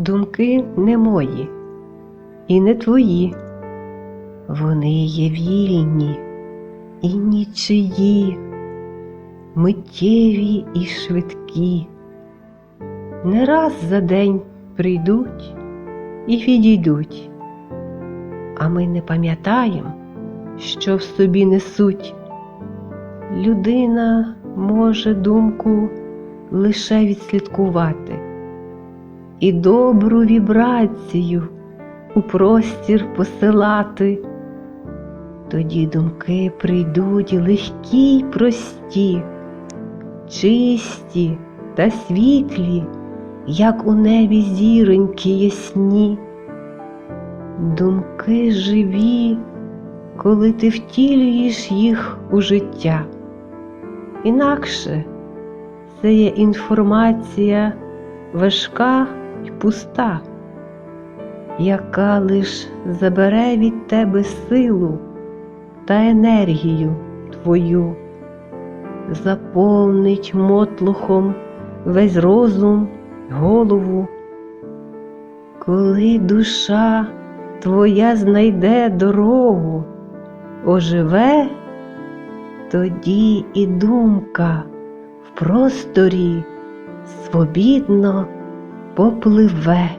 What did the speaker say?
думки не мої і не твої. Вони є вільні і нічиї, миттєві і швидкі. Не раз за день прийдуть і відійдуть, а ми не пам'ятаємо, що в собі несуть. Людина може думку лише відслідкувати і добру вібрацію у простір посилати. Тоді думки прийдуть легкі й прості, чисті та світлі, як у небі зіроньки ясні. Думки живі, коли ти втілюєш їх у життя. Інакше це є інформація важка й пуста, яка лиш забере від тебе силу та енергію твою, заповнить мотлухом весь розум, голову. Коли душа твоя знайде дорогу, оживе, тоді і думка в просторі свобідно попливе.